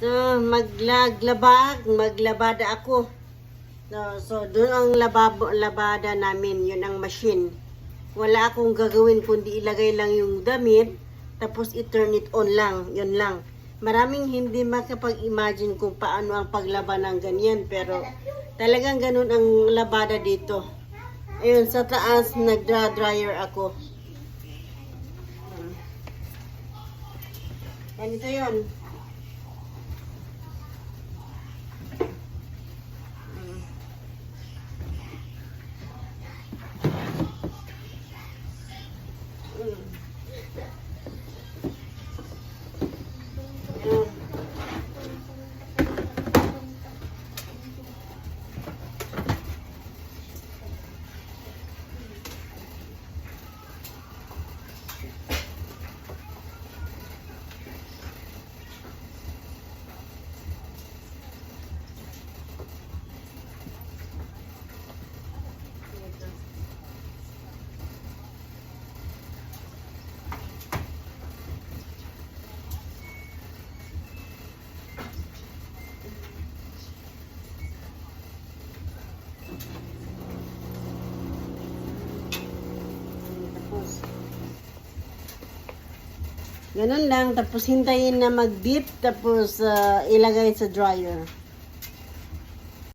So, maglaglabag, maglabada ako. So, so doon ang lababo, labada namin, yun ang machine. Wala akong gagawin kundi ilagay lang yung damit, tapos i-turn it on lang, yun lang. Maraming hindi makapag-imagine kung paano ang paglaba ng ganyan, pero talagang ganun ang labada dito. Ayun, sa taas, nagdra-dryer ako. Ganito yun. Ganun lang. Tapos, hintayin na mag-dip. Tapos, ah, ilagay sa dryer.